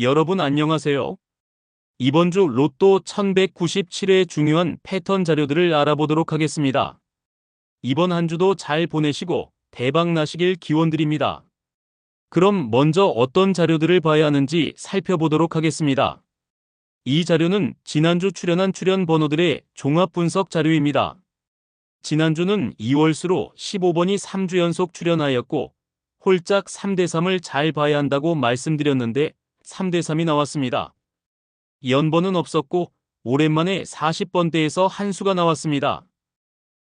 여러분 안녕하세요. 이번 주 로또 1197의 중요한 패턴 자료들을 알아보도록 하겠습니다. 이번 한 주도 잘 보내시고 대박 나시길 기원드립니다. 그럼 먼저 어떤 자료들을 봐야 하는지 살펴보도록 하겠습니다. 이 자료는 지난주 출연한 출연 번호들의 종합 분석 자료입니다. 지난주는 2월수로 15번이 3주 연속 출연하였고 홀짝 3대3을 잘 봐야 한다고 말씀드렸는데 3대3이 나왔습니다. 연번은 없었고 오랜만에 40번대에서 한 수가 나왔습니다.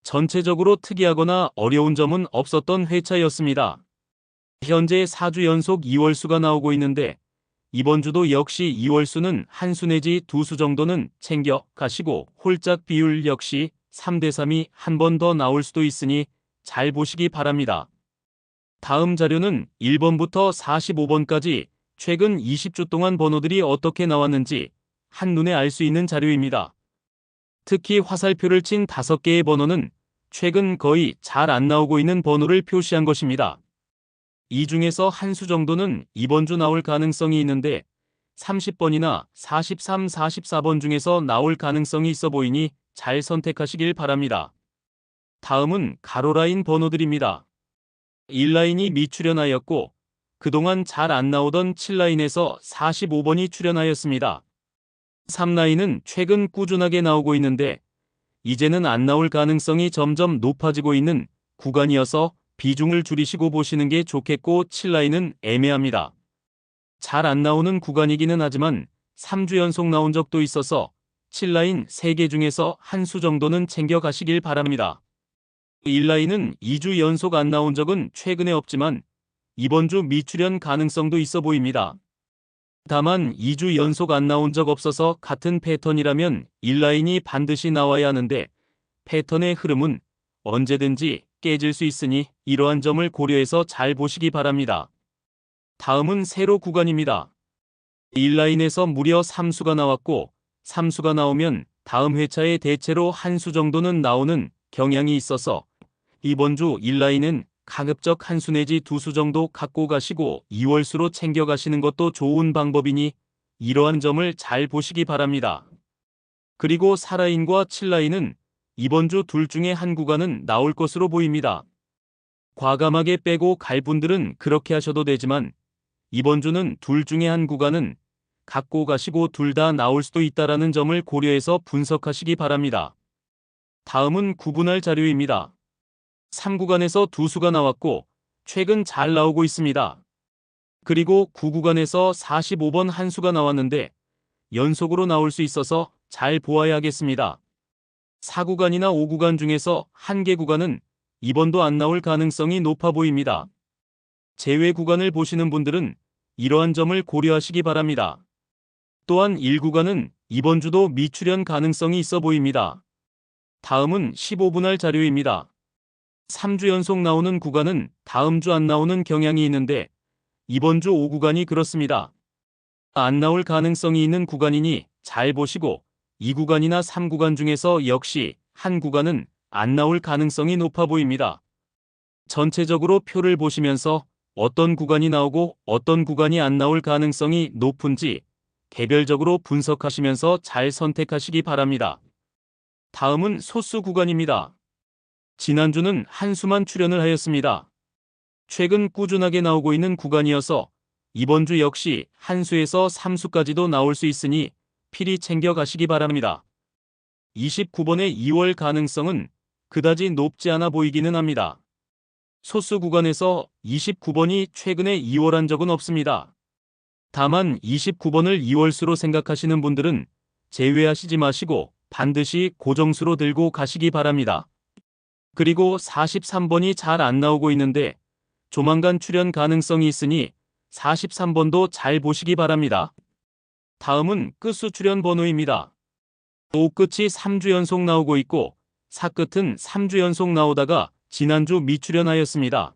전체적으로 특이하거나 어려운 점은 없었던 회차였습니다. 현재 4주 연속 2월수가 나오고 있는데 이번 주도 역시 2월수는 한 수 내지 두 수 정도는 챙겨 가시고 홀짝 비율 역시 3대3이 한 번 더 나올 수도 있으니 잘 보시기 바랍니다. 다음 자료는 1번부터 45번까지 최근 20주 동안 번호들이 어떻게 나왔는지 한눈에 알 수 있는 자료입니다. 특히 화살표를 친 5개의 번호는 최근 거의 잘 안 나오고 있는 번호를 표시한 것입니다. 이 중에서 한 수 정도는 이번 주 나올 가능성이 있는데 30번이나 43, 44번 중에서 나올 가능성이 있어 보이니 잘 선택하시길 바랍니다. 다음은 가로라인 번호들입니다. 1라인이 미출연하였고 그동안 잘 안 나오던 7라인에서 45번이 출연하였습니다. 3라인은 최근 꾸준하게 나오고 있는데 이제는 안 나올 가능성이 점점 높아지고 있는 구간이어서 비중을 줄이시고 보시는 게 좋겠고 7라인은 애매합니다. 잘 안 나오는 구간이기는 하지만 3주 연속 나온 적도 있어서 7라인 3개 중에서 한 수 정도는 챙겨 가시길 바랍니다. 1라인은 2주 연속 안 나온 적은 최근에 없지만 이번 주 미출연 가능성도 있어 보입니다. 다만 2주 연속 안 나온 적 없어서 같은 패턴이라면 1라인이 반드시 나와야 하는데 패턴의 흐름은 언제든지 깨질 수 있으니 이러한 점을 고려해서 잘 보시기 바랍니다. 다음은 세로 구간입니다. 1라인에서 무려 3수가 나왔고 3수가 나오면 다음 회차에 대체로 한 수 정도는 나오는 경향이 있어서 이번 주 1라인은 가급적 한 수 내지 두 수 정도 갖고 가시고 2월수로 챙겨 가시는 것도 좋은 방법이니 이러한 점을 잘 보시기 바랍니다. 그리고 4라인과 7라인은 이번 주 둘 중에 한 구간은 나올 것으로 보입니다. 과감하게 빼고 갈 분들은 그렇게 하셔도 되지만 이번 주는 둘 중에 한 구간은 갖고 가시고 둘 다 나올 수도 있다라는 점을 고려해서 분석하시기 바랍니다. 다음은 구분할 자료입니다. 3구간에서 두 수가 나왔고 최근 잘 나오고 있습니다. 그리고 9구간에서 45번 한 수가 나왔는데 연속으로 나올 수 있어서 잘 보아야 하겠습니다. 4구간이나 5구간 중에서 한 개 구간은 이번도 안 나올 가능성이 높아 보입니다. 제외 구간을 보시는 분들은 이러한 점을 고려하시기 바랍니다. 또한 1구간은 이번 주도 미출연 가능성이 있어 보입니다. 다음은 15분할 자료입니다. 3주 연속 나오는 구간은 다음 주 안 나오는 경향이 있는데 이번 주 5구간이 그렇습니다. 안 나올 가능성이 있는 구간이니 잘 보시고 2구간이나 3구간 중에서 역시 한 구간은 안 나올 가능성이 높아 보입니다. 전체적으로 표를 보시면서 어떤 구간이 나오고 어떤 구간이 안 나올 가능성이 높은지 개별적으로 분석하시면서 잘 선택하시기 바랍니다. 다음은 소수 구간입니다. 지난주는 한 수만 출연을 하였습니다. 최근 꾸준하게 나오고 있는 구간이어서 이번 주 역시 한 수에서 3수까지도 나올 수 있으니 필히 챙겨 가시기 바랍니다. 29번의 2월 가능성은 그다지 높지 않아 보이기는 합니다. 소수 구간에서 29번이 최근에 2월 한 적은 없습니다. 다만 29번을 2월수로 생각하시는 분들은 제외하시지 마시고 반드시 고정수로 들고 가시기 바랍니다. 그리고 43번이 잘 안 나오고 있는데 조만간 출연 가능성이 있으니 43번도 잘 보시기 바랍니다. 다음은 끝수 출연 번호입니다. 오 끝이 3주 연속 나오고 있고 사 끝은 3주 연속 나오다가 지난주 미출연하였습니다.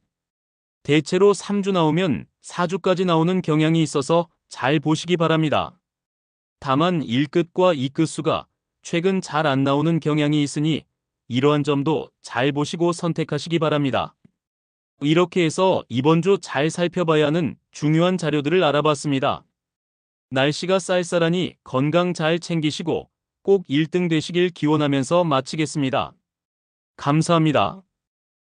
대체로 3주 나오면 4주까지 나오는 경향이 있어서 잘 보시기 바랍니다. 다만 1끝과 2끝수가 최근 잘 안 나오는 경향이 있으니 이러한 점도 잘 보시고 선택하시기 바랍니다. 이렇게 해서 이번 주 잘 살펴봐야 하는 중요한 자료들을 알아봤습니다. 날씨가 쌀쌀하니 건강 잘 챙기시고 꼭 1등 되시길 기원하면서 마치겠습니다. 감사합니다.